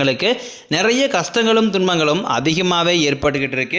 கன்னிராசிக்காரங்களுக்கு நிறைய கஷ்டங்களும் துன்பங்களும் அதிகமாகவே ஏற்பட்டுக்கிட்டு இருக்கு.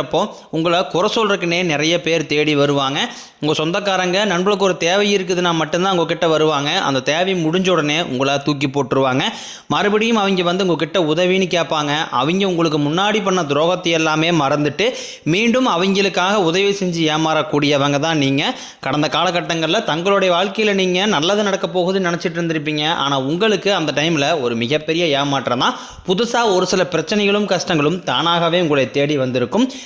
நிற்கிறப்போ உங்களை குறை சொல்கிறதுக்குனே நிறைய பேர் தேடி வருவாங்க. உங்கள் சொந்தக்காரங்க நண்பர்களுக்கு ஒரு தேவை இருக்குதுன்னா மட்டும்தான் உங்ககிட்ட வருவாங்க. அந்த தேவை முடிஞ்ச உடனே உங்களை தூக்கி போட்டுருவாங்க. மறுபடியும் அவங்க வந்து உங்ககிட்ட உதவின்னு கேட்பாங்க. அவங்க உங்களுக்கு முன்னாடி பண்ண துரோகத்தை எல்லாமே மறந்துட்டு மீண்டும் அவங்களுக்காக உதவி செஞ்சு ஏமாறக்கூடியவங்க தான் நீங்கள் கடந்த காலகட்டங்களில் தங்களுடைய வாழ்க்கையில் நீங்கள் நல்லது நடக்க போகுதுன்னு நினச்சிட்டு இருந்திருப்பீங்க. ஆனால் உங்களுக்கு அந்த டைமில் ஒரு மிகப்பெரிய ஏமாற்றம் தான். புதுசாக ஒரு சில பிரச்சனைகளும் கஷ்டங்களும் தானாகவே உங்களை தேடி வந்திருக்கும்.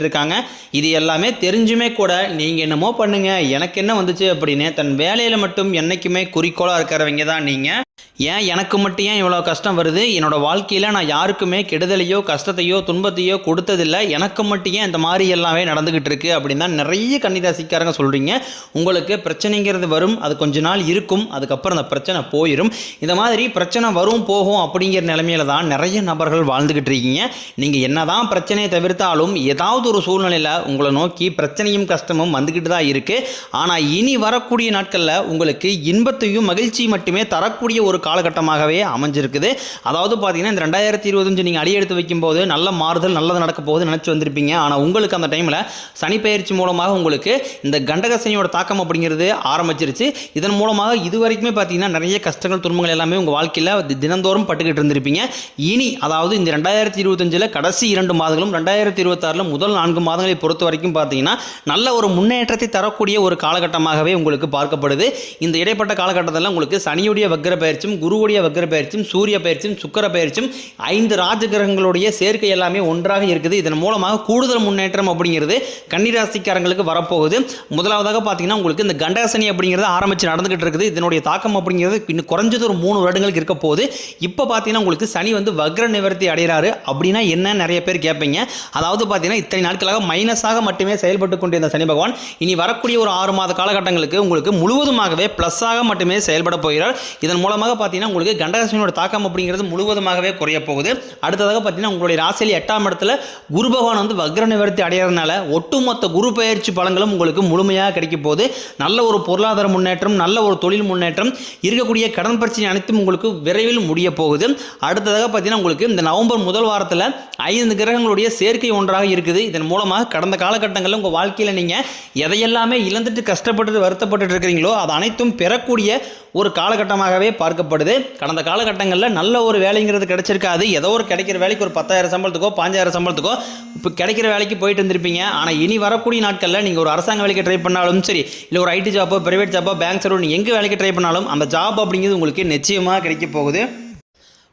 இருக்காங்க இது எல்லாமே தெரிஞ்சுமே கூட நீங்கள் என்னமோ பண்ணுங்க எனக்கு என்ன வந்துச்சு அப்படின்னு தன் வேலையில் மட்டும் என்னைக்குமே குறிக்கோளாக இருக்கிறவங்க தான் நீங்கள் ஏன் எனக்கு மட்டும் ஏன் இவ்வளோ கஷ்டம் வருது? என்னோடய வாழ்க்கையில் நான் யாருக்குமே கெடுதலையோ கஷ்டத்தையோ துன்பத்தையோ கொடுத்ததில்ல. எனக்கு மட்டும் ஏன் இந்த மாதிரி எல்லாமே நடந்துக்கிட்டு இருக்கு அப்படின்னு தான் நிறைய கன்னிராசிக்காரங்க சொல்கிறீங்க உங்களுக்கு பிரச்சனைங்கிறது வரும் அது கொஞ்ச நாள் இருக்கும் அதுக்கப்புறம் அந்த பிரச்சனை போயிடும் இந்த மாதிரி பிரச்சனை வரும் போகும் அப்படிங்கிற நிலைமையில தான் நிறைய நபர்கள் வாழ்ந்துக்கிட்டு இருக்கீங்க. நீங்கள் என்ன தான் பிரச்சனையை தவிர்த்தாலும் ஏதாவது ஒரு சூழ்நிலையில் உங்களை நோக்கி பிரச்சனையும் கஷ்டமும் வந்துக்கிட்டு தான் இருக்குது ஆனால் இனி வரக்கூடிய நாட்களில் உங்களுக்கு இன்பத்தையும் மகிழ்ச்சியும் மட்டுமே தரக்கூடிய ஒரு காலகட்டமாகவே அமைஞ்சிருக்குது. அதாவது பார்த்தீங்கன்னா இந்த ரெண்டாயிரத்தி இருபத்தஞ்சு நீங்கள் அடியெடுத்து வைக்கும்போது நல்ல மாறுதல் நல்லது நடக்க போகுது நினச்சி வந்திருப்பீங்க. ஆனால் உங்களுக்கு அந்த டைமில் சனி பயிற்சி மூலமாக உங்களுக்கு இந்த கண்டக சனியோட தாக்கம் அப்படிங்கிறது ஆரம்பிச்சிருச்சு. இதன் மூலமாக இது வரைக்குமே பார்த்தீங்கன்னா நிறைய கஷ்டங்கள் துன்பங்கள் எல்லாமே உங்கள் வாழ்க்கையில் தினந்தோறும் பட்டுக்கிட்டு இருந்திருப்பீங்க. இனி அதாவது இந்த ரெண்டாயிரத்தி இருபத்தஞ்சில் கடைசி இரண்டு மாதங்களும் ரெண்டாயிரத்தி இருபத்தாறில் முதல் நான்கு மாதங்களை பொறுத்த வரைக்கும் பார்த்தீங்கன்னா நல்ல ஒரு முன்னேற்றத்தை தரக்கூடிய ஒரு காலகட்டமாகவே உங்களுக்கு பார்க்கப்படுது. இந்த இடைப்பட்ட காலகட்டத்தில் உங்களுக்கு சனியுடைய வக்கிர பயிற்சியும் குருவுடைய வக்ர பயிற்சியும் சூரிய பயிற்சியும் சுக்கர பயிற்சியும் ஐந்து ராஜகிரகங்களுடைய சேர்க்கை எல்லாமே ஒன்றாக இருக்குது. இதன் மூலமாக கூடுதல் முன்னேற்றம் அப்படிங்கிறது கன்னிராசிக்காரங்களுக்கு வரப்போகுது. முதலாவதாக பார்த்தீங்கன்னா உங்களுக்கு இந்த கண்டாசனி அப்படிங்கிறது ஆரம்பித்து நடந்துகிட்டு இருக்குது. இதனுடைய தாக்கம் அப்படிங்கிறது இன்னும் குறைஞ்சது ஒரு மூணு வருடங்களுக்கு இருக்க போகுது. இப்போ பார்த்தீங்கன்னா உங்களுக்கு சனி வந்து வக்ர நிவர்த்தி அடைகிறாரு அப்படின்னா என்ன நிறைய பேர் கேட்பீங்க. அதாவது பார்த்தீங்கன்னா இத்தனை நாட்களாக மைனஸாக மட்டுமே செயல்பட்டு கொண்டிருந்த சனி பகவான் இனி வரக்கூடிய ஒரு ஆறு மாத காலகட்டங்களுக்கு உங்களுக்கு முழுவதுமாகவே ப்ளஸ்ஸாக மட்டுமே செயல்பட போகிறார். இதன் மூலமாக பார்த்தீங்கன்னா உங்களுக்கு கண்டகசனியோட தாக்கம் அப்படிங்கிறது முழுவதுமாகவே குறைய போகுது. அடுத்ததாக பார்த்தீங்கன்னா உங்களுடைய ராசியில் எட்டாம் இடத்துல குரு பகவான் வந்து வக்ர நிவர்த்தி அடையிறதுனால ஒட்டுமொத்த குரு பயிற்சி பலங்களும் உங்களுக்கு முழுமையாக கிடைக்க போகுது. நல்ல ஒரு பொருளாதார முன்னேற்றம் நல்ல ஒரு தொழில் முன்னேற்றம் இருக்கக்கூடிய கடன் பிரச்சனை அனைத்தும் உங்களுக்கு விரைவில் முடிய போகுது. அடுத்ததாக பார்த்தீங்கன்னா உங்களுக்கு இந்த நவம்பர் முதல் வாரத்தில் ஐந்து கிரகங்களுடைய சேர்க்கை ஒன்றாக இருக்குது. இதன் மூலமாக கடந்த காலகட்டங்களில் உங்கள் வாழ்க்கையில் நீங்கள் எதையெல்லாமே இழந்துட்டு கஷ்டப்பட்டு வருத்தப்பட்டு இருக்கிறீங்களோ அது அனைத்தும் பெறக்கூடிய ஒரு காலகட்டமாகவே பார்க்கப்படும் தேவைப்படுது. கடந்த காலகட்டங்களில் நல்ல ஒரு வேலைங்கிறது கிடைச்சிருக்காது. ஏதோ ஒரு கிடைக்கிற வேலைக்கு ஒரு பத்தாயிரம் சம்பளத்துக்கோ பாஞ்சாயிரம் சம்பளத்துக்கோ இப்போ கிடைக்கிற வேலைக்கு போயிட்டு இருந்திருப்பீங்க. ஆனால் இனி வரக்கூடிய நாட்களில் நீங்கள் ஒரு அரசாங்க வேலைக்கு ட்ரை பண்ணாலும் சரி இல்லை ஒரு ஐடி ஜாப்போ பிரைவேட் ஜாப்போ பேங்க் சர்வ் நீங்கள் எங்கே வேலைக்கு ட்ரை பண்ணாலும் அந்த ஜாப் அப்படிங்கிறது உங்களுக்கு நிச்சயமாக கிடைக்க போகுது.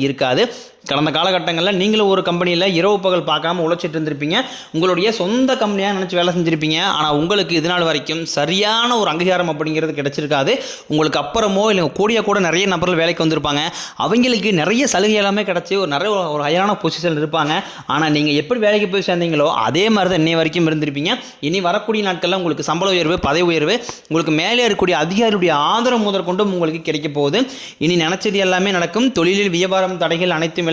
இருக்காது. கடந்த காலகட்டங்களில் நீங்களும் ஒரு கம்பெனியில் இரவு பகல் பார்க்காம உழைச்சிட்டு இருந்திருப்பீங்க. உங்களுடைய சொந்த கம்பெனியாக நினச்சி வேலை செஞ்சுருப்பீங்க. ஆனால் உங்களுக்கு இது நாள் வரைக்கும் சரியான ஒரு அங்கீகாரம் அப்படிங்கிறது கிடைச்சிருக்காது. உங்களுக்கு அப்புறமோ இல்லை கூடிய கூட நிறைய நபர்கள் வேலைக்கு வந்திருப்பாங்க. அவங்களுக்கு நிறைய சலுகை எல்லாமே கிடச்சி ஒரு நிறைய ஒரு ஹையரான பொசிஷன் இருப்பாங்க. ஆனால் நீங்கள் எப்படி வேலைக்கு போய் சேர்ந்தீங்களோ அதே மாதிரி தான் இன்னை வரைக்கும் இருந்திருப்பீங்க. இனி வரக்கூடிய நாட்களில் உங்களுக்கு சம்பள உயர்வு பதவி உயர்வு உங்களுக்கு மேலே இருக்கக்கூடிய அதிகாரியுடைய ஆதரவு முதற்கொண்டும் உங்களுக்கு கிடைக்க போகுது. இனி நினச்சது எல்லாமே நடக்கும். தொழிலில் வியாபாரம் தடைகள் அனைத்தும்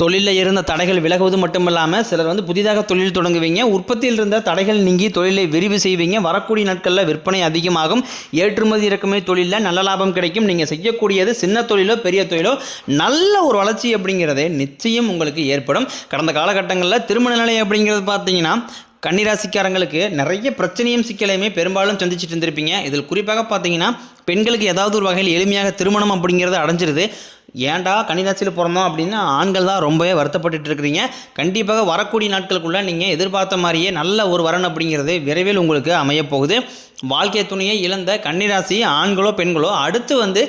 தொழிலில் இருந்த தடைகள் விலகுவது மட்டுமில்லாமல் சிலர் வந்து புதிதாக தொழில் தொடங்குவீங்க. உற்பத்தியில் இருந்த தடைகள் நீங்கி தொழிலை விரிவு செய்வீங்க. வரக்கூடிய நாட்களில் விற்பனை அதிகமாகும். ஏற்றுமதி இறக்குமதி தொழிலில் நல்ல லாபம் கிடைக்கும். நீங்கள் செய்யக்கூடியது சின்ன தொழிலோ பெரிய தொழிலோ நல்ல ஒரு வளர்ச்சி அப்படிங்கிறது நிச்சயம் உங்களுக்கு ஏற்படும். கடந்த காலகட்டங்களில் திருமண நிலை அப்படிங்கிறது பார்த்தீங்கன்னா கன்னிராசிக்காரங்களுக்கு நிறைய பிரச்சனையும் சிக்கலையுமே பெரும்பாலும் சந்திச்சுட்டு இருந்திருப்பீங்க. இதில் குறிப்பாக பார்த்தீங்கன்னா பெண்களுக்கு ஏதாவது ஒரு வகையில் எளிமையாக திருமணம் அப்படிங்கிறது அடைஞ்சிருது. ஏன்டா கன்னிராசியில் பிறந்தோம் அப்படின்னு ஆண்கள் தான் ரொம்பவே வருத்தப்பட்டு இருக்கிறீங்க. கண்டிப்பாக வரக்கூடிய நாட்களுக்குள்ளே நீங்கள் எதிர்பார்த்த மாதிரியே நல்ல ஒரு வரன் அப்படிங்கிறது விரைவில் உங்களுக்கு அமையப்போகுது வாழ்க்கை துணையை இழந்த கன்னிராசி ஆண்களோ பெண்களோ அடுத்து வந்து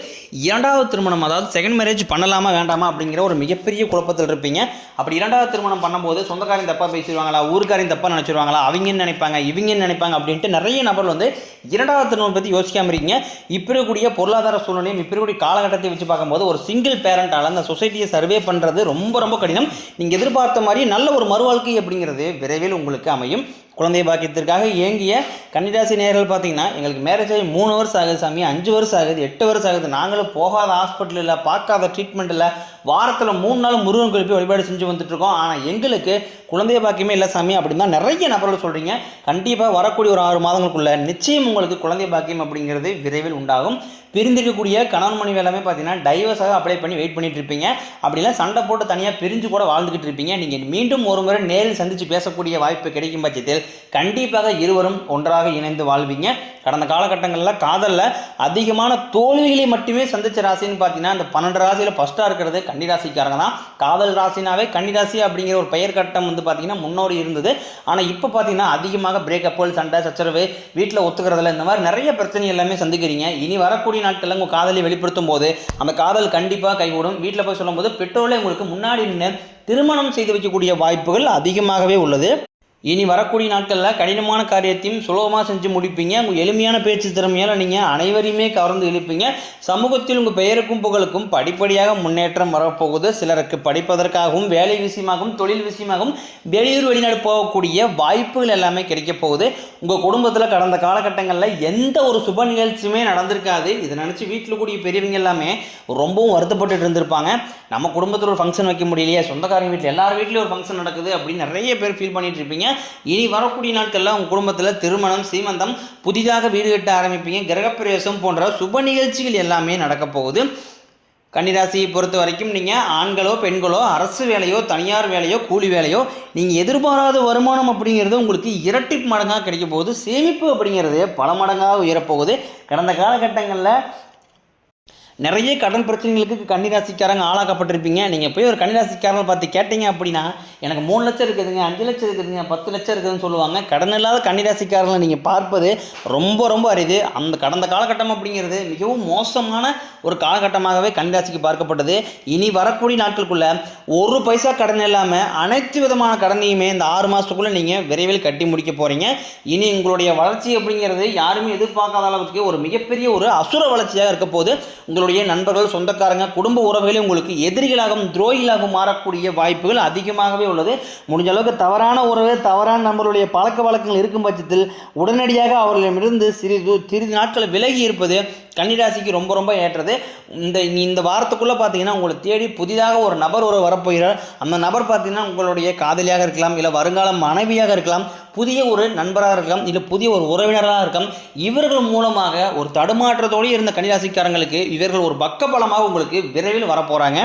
இரண்டாவது திருமணம் அதாவது செகண்ட் மேரேஜ் பண்ணலாமா வேண்டாமா அப்படிங்கிற ஒரு மிகப்பெரிய குழப்பத்தில் இருப்பீங்க. அப்படி இரண்டாவது திருமணம் பண்ணும்போது சொந்தக்காரன் தப்பாக பேசிடுவாங்களா ஊருக்காரையும் தப்பாக நினச்சிருவாங்களா அவங்கன்னு நினைப்பாங்க இவங்கன்னு நினைப்பாங்க அப்படின்ட்டு நிறைய நபர் வந்து இரண்டாவது திருமணம் பற்றி யோசிக்காமல் இருக்கீங்க. இப்போ இருக்கக்கூடிய பொருளாதார சூழ்நிலையும் இப்போ இருக்கக்கூடிய காலகட்டத்தை வச்சு பார்க்கும்போது ஒரு சிங்கிள் பேரண்டால் அந்த சொசைட்டியை சர்வே பண்ணுறது ரொம்ப ரொம்ப கடினம். நீங்கள் எதிர்பார்த்த மாதிரி நல்ல ஒரு மறுவாழ்க்கை அப்படிங்கிறது விரைவில் உங்களுக்கு அமையும். குழந்தை பாக்கியத்திற்காக இயங்கிய கன்னிராசி நேர்கள் பார்த்தீங்கன்னா எங்களுக்கு மேரேஜ் ஆகி மூணு வருஷம் ஆகுது சாமி அஞ்சு வருஷம் ஆகுது எட்டு வருஷம் ஆகுது. நாங்களும் போகாத ஹாஸ்பிட்டல் இல்லை பார்க்காத ட்ரீட்மெண்ட் இல்லை. வாரத்தில் மூணு நாள் முருகன் கோயில் போய் வழிபாடு செஞ்சு வந்துட்டுருக்கோம். ஆனால் எங்களுக்கு குழந்தை பாக்கியமே இல்லை சாமி அப்படின்னு தான் நிறைய நபர்கள் சொல்கிறீங்க கண்டிப்பாக வரக்கூடிய ஒரு ஆறு மாதங்களுக்குள்ள நிச்சயம் உங்களுக்கு குழந்தை பாக்கியம் அப்படிங்கிறது விரைவில் உண்டாகும். பிரிந்திருக்கக்கூடிய கணவன் மனைவி எல்லாமே பார்த்தீங்கன்னா டைவர்ஸாக அப்ளை பண்ணி வெயிட் பண்ணிட்டு இருப்பீங்க. அப்படிலாம் சண்டை போட்டு தனியாக பிரிஞ்சு கூட வாழ்ந்துக்கிட்டு இருப்பீங்க. நீங்கள் மீண்டும் ஒரு முறை நேரில் சந்தித்து பேசக்கூடிய வாய்ப்பு கிடைக்கும் பட்சத்தில் கண்டிப்பாக இருவரும் ஒன்றாக இணைந்து வாழ்வீங்க. கடந்த காலகட்டங்களில் காதலில் அதிகமான தோல்விகளை மட்டுமே சந்தித்த ராசின்னு பார்த்தீங்கன்னா இந்த பன்னெண்டு ராசியில் ஃபஸ்ட்டாக இருக்கிறது கன்னிராசிக்காரங்க தான். காதல் ராசினாவே கன்னிராசி அப்படிங்கிற ஒரு பெயர் கட்டம் வந்து பார்த்தீங்கன்னா முன்னோடி இருந்தது. ஆனால் இப்போ பார்த்தீங்கன்னா அதிகமாக பிரேக்கப்புகள் சண்டை சச்சரவு வீட்டில் ஒத்துக்கிறதுல இந்த மாதிரி நிறைய பிரச்சனை எல்லாமே சந்திக்கிறீங்க. இனி வரக்கூடிய நாட்களில் உங்கள் காதலை வெளிப்படுத்தும் போது அந்த காதல் கண்டிப்பாக கைகூடும். வீட்டில் போய் சொல்லும்போது பெற்றோர்களே உங்களுக்கு முன்னாடி நின்று திருமணம் செய்து வைக்கக்கூடிய வாய்ப்புகள் அதிகமாகவே உள்ளது. இனி வரக்கூடிய நாட்களில் கடினமான காரியத்தையும் சுலபமாக செஞ்சு முடிப்பீங்க. உங்கள் எளிமையான பேச்சு திறமையால் நீங்கள் அனைவரையுமே கவர்ந்து இழுப்பீங்க சமூகத்தில் உங்கள் பெயருக்கும் புகழுக்கும் படிப்படியாக முன்னேற்றம் வரப்போகுது. சிலருக்கு படிப்பதற்காகவும் வேலை விஷயமாகவும் தொழில் விஷயமாகவும் வெளியூர் வெளிநாடு போகக்கூடிய வாய்ப்புகள் எல்லாமே கிடைக்க போகுது. உங்கள் குடும்பத்தில் கடந்த காலகட்டங்களில் எந்த ஒரு சுப நிகழ்ச்சியுமே நடந்திருக்காது. இதை நினச்சி வீட்டில் கூடிய பெரியவங்க எல்லாமே ரொம்பவும் வருத்தப்பட்டு இருந்திருப்பாங்க. நம்ம குடும்பத்தில் ஒரு ஃபங்க்ஷன் வைக்க முடியலையே. சொந்தக்காரங்க வீட்டில் எல்லார் வீட்லேயும் ஒரு ஃபங்க்ஷன் நடக்குது அப்படின்னு நிறைய பேர் ஃபீல் பண்ணிட்டு இருப்பீங்க. இனி வரக்கூடிய நாட்களில் உங்கள் குடும்பத்தில் திருமணம் சீமந்தம் புதிதாக வீடு கட்ட ஆரம்பிப்பீங்க. கிரகப்பிரவேசம் போன்ற சுப நிகழ்ச்சிகள் எல்லாமே நடக்கப் போகுது. கன்னிராசியை பொறுத்த வரைக்கும் நீங்கள் ஆண்களோ பெண்களோ அரசு வேலையோ தனியார் வேலையோ கூலி வேலையோ நீங்கள் எதிர்பாராத வருமானம் அப்படிங்கிறது உங்களுக்கு இரட்டிப்பு மடங்காக கிடைக்க போகுது. சேமிப்பு அப்படிங்கிறது பல மடங்காக உயரப்போகுது கடந்த காலகட்டங்களில் நிறைய கடன் பிரச்சனைகளுக்கு கன்னிராசிக்காரங்க ஆளாக்கப்பட்டிருப்பீங்க. நீங்கள் போய் ஒரு கன்னிராசிக்காரங்களை பார்த்து கேட்டீங்க அப்படின்னா எனக்கு மூணு லட்சம் இருக்குதுங்க அஞ்சு லட்சம் இருக்குதுங்க பத்து லட்சம் இருக்குதுன்னு சொல்லுவாங்க. கடன் இல்லாத கன்னிராசிக்காரங்களை நீங்கள் பார்ப்பது ரொம்ப ரொம்ப அரிது. அந்த கடந்த காலகட்டம் அப்படிங்கிறது மிகவும் மோசமான ஒரு காலகட்டமாகவே கன்னிராசிக்கு பார்க்கப்பட்டது. இனி வரக்கூடிய நாட்களுக்குள்ள ஒரு பைசா கடன் இல்லாமல் அனைத்து விதமான கடனையுமே இந்த ஆறு மாதத்துக்குள்ளே நீங்கள் விரைவில் கட்டி முடிக்க போகிறீங்க இனி உங்களுடைய வளர்ச்சி அப்படிங்கிறது யாருமே எதிர்பார்க்காத அளவுக்கு ஒரு மிகப்பெரிய ஒரு அசுர வளர்ச்சியாக இருக்க போது உங்களுடைய நண்பர்கள் சொந்தக்காரங்க குடும்ப உறவுகளே உங்களுக்கு எதிரிகளாகவும் துரோகிகளாகவும் மாறக்கூடிய வாய்ப்புகள் அதிகமாகவே உள்ளது. முடிஞ்ச அளவுக்கு தவறான உறவு தவறான நம்மளுடைய பழக்க வழக்கங்கள் இருக்கும் பட்சத்தில் உடனடியாக அவர்களிடமிருந்து சிறிது சிறிது நாட்கள் விலகி இருப்பது கன்னிராசிக்கு ரொம்ப ரொம்ப ஏற்றது. இந்த இந்த வாரத்துக்குள்ளே பார்த்தீங்கன்னா உங்களை தேடி புதிதாக ஒரு நபர் ஒரு வரப்போகிறார். அந்த நபர் பார்த்தீங்கன்னா உங்களுடைய காதலியாக இருக்கலாம் இல்லை வருங்கால மனைவியாக இருக்கலாம் புதிய ஒரு நண்பராக இருக்கலாம் இல்லை புதிய ஒரு உறவினராக இருக்கலாம். இவர்கள் மூலமாக ஒரு தடுமாற்றத்தோடு இருந்த கன்னிராசிக்காரங்களுக்கு இவர்கள் ஒரு பக்கபலமாக உங்களுக்கு விரைவில் வரப்போகிறாங்க